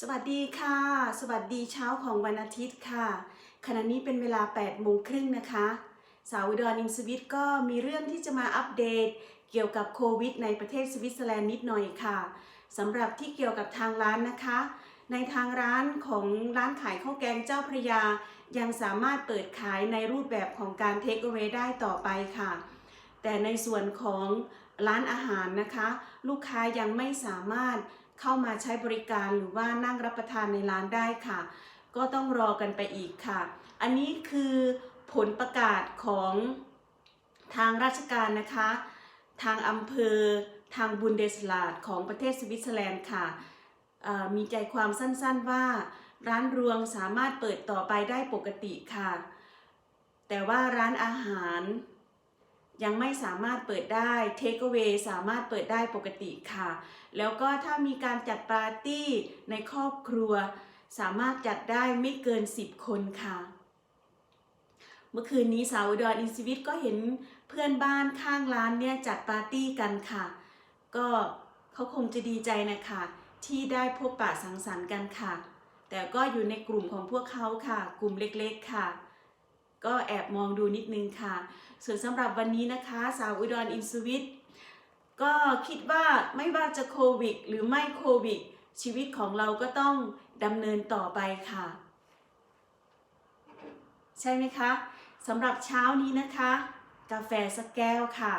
สวัสดีค่ะ สวัสดีเช้าของวันอาทิตย์ค่ะ ขณะนี้เป็นเวลา8โมงครึ่งนะคะ สาวอุดรอินสวิตก็มีเรื่องที่จะมาอัปเดต เกี่ยวกับโควิด ในประเทศสวิตเซอร์แลนด์นิดหน่อยค่ะสำหรับที่เกี่ยวกับทางร้านนะคะ ในทางร้านของร้านขายข้าวแกงเจ้าพระยา ยังสามารถเปิดขายในรูปแบบของการเทค e อ w a y ได้ต่อไปค่ะ แต่ในส่วนของร้านอาหารนะคะ ลูกค้ายังไม่สามารถ เข้ามาใช้บริการหรือว่านั่งรับประทานในร้านได้ค่ะ ก็ต้องรอกันไปอีกค่ะ อันนี้คือผลประกาศของทางราชการนะคะ ทางอำเภอทางบุนเดสลาดของประเทศสวิตเซอร์แลนด์ค่ะมีใจความสั้นๆว่า ร้านรวงสามารถเปิดต่อไปได้ปกติค่ะ แต่ว่าร้านอาหาร ยังไม่สามารถเปิดได้ Take away สามารถเปิดได้ปกติค่ะ แล้วก็ถ้ามีการจัดปาร์ตี้ในครอบครัว สามารถจัดได้ไม่เกิน 10 คนค่ะ เมื่อคืนนี้สาวอุดรอินสวิตก็เห็นเพื่อนบ้านข้างร้านเนี่ยจัดปาร์ตี้กันค่ะ ก็เขาคงจะดีใจนะคะที่ได้พบปะสังสรรค์กันค่ะ แต่ก็อยู่ในกลุ่มของพวกเขาค่ะ กลุ่มเล็กๆค่ะ ก็แอบมองดูนิดนึงค่ะ ส่วนสำหรับวันนี้นะคะ สาวอุดรอินสวิตก็คิดว่าไม่ว่าจะโควิด หรือไม่โควิด ชีวิตของเราก็ต้องดำเนินต่อไปค่ะ ใช่ไหมคะสำหรับเช้านี้นะคะ กาแฟสักแก้วค่ะ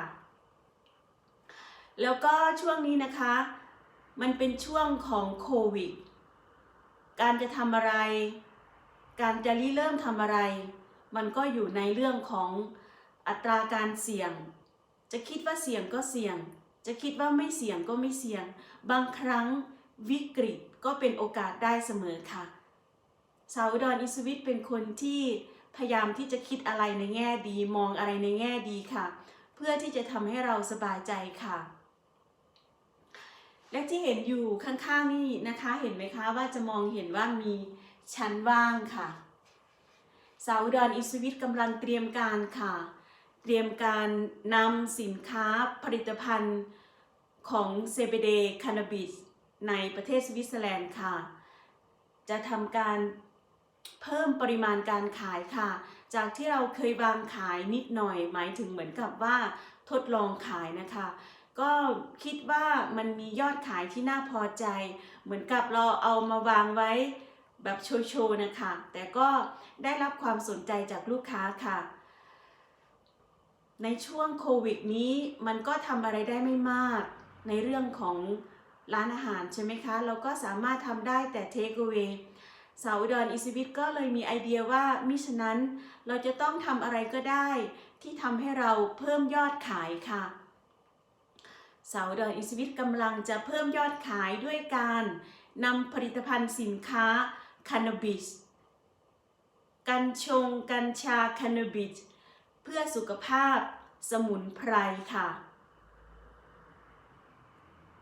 แล้วก็ช่วงนี้นะคะ มันเป็นช่วงของโควิด การจะทำอะไร การจะริเริ่มทำอะไร มันก็อยู่ในเรื่องของอัตราการเสี่ยง จะคิดว่าเสี่ยงก็เสี่ยง จะคิดว่าไม่เสี่ยงก็ไม่เสี่ยง บางครั้งวิกฤตก็เป็นโอกาสได้เสมอค่ะ สาวดอุดรอิสวิตเป็นคนที่พยายามที่จะคิดอะไรในแง่ดี มองอะไรในแง่ดีค่ะ เพื่อที่จะทำให้เราสบายใจค่ะ และที่เห็นอยู่ข้างๆนี่นะคะ เห็นไหมคะว่าจะมองเห็นว่ามีชั้นว่างค่ะ สาวดอุดรอิสวิตกำลังเตรียมการค่ะ เตรียมการนำสินค้าผลิตภัณฑ์ของเซเบเดคานาบิสในประเทศสวิตเซอร์แลนด์ค่ะ จะทำการเพิ่มปริมาณการขายค่ะ จากที่เราเคยวางขายนิดหน่อย หมายถึงเหมือนกับว่าทดลองขายนะคะ ก็คิดว่ามันมียอดขายที่น่าพอใจ เหมือนกับเราเอามาวางไว้ แบบโชว์ๆนะคะ แต่ก็ได้รับความสนใจจากลูกค้าค่ะ ในช่วงโควิดนี้มันก็ทำอะไรได้ไม่มาก ในเรื่องของร้านอาหารใช่ไหมคะ เราก็สามารถทำได้แต่เทค e อ w a y สาวอุดรอิสวิตก็เลยมีไอเดียว่ามิฉะนั้นเราจะต้องทำอะไรก็ได้ ที่ทำให้เราเพิ่มยอดขายค่ะสาวอุดรอิสวิตกำลังจะเพิ่มยอดขายด้วยการนำผลิตภัณฑ์สินค้า ค a น n a b i s กัญชง กัญชาค a น n a b i s เพื่อสุขภาพสมุนไพรค่ะ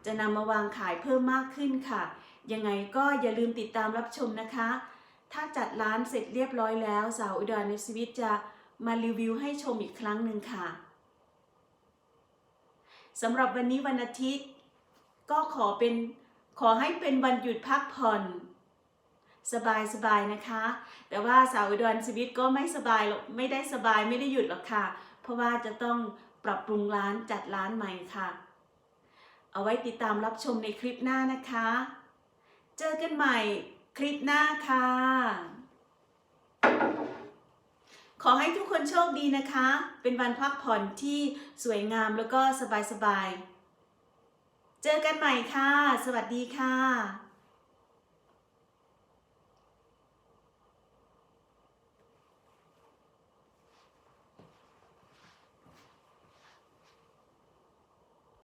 จะนำมาวางขายเพิ่มมากขึ้นค่ะ ยังไงก็อย่าลืมติดตามรับชมนะคะ ถ้าจัดร้านเสร็จเรียบร้อยแล้ว สาวอุดรในชีวิตจะมารีวิวให้ชมอีกครั้งหนึ่งค่ะสำหรับวันนี้วันอาทิตย์ ก็ขอเป็นขอให้เป็นวันหยุดพักผ่อน สบายๆนะคะ แต่ว่าสาวอุดรชีวิตก็ไม่สบายหรอกไม่ได้สบายไม่ได้หยุดหรอกค่ะ เพราะว่าจะต้องปรับปรุงร้านจัดร้านใหม่ค่ะ เอาไว้ติดตามรับชมในคลิปหน้านะคะ เจอกันใหม่คลิปหน้าค่ะ ขอให้ทุกคนโชคดีนะคะ เป็นวันพักผ่อนที่สวยงามแล้วก็สบายๆ เจอกันใหม่ค่ะ สวัสดีค่ะ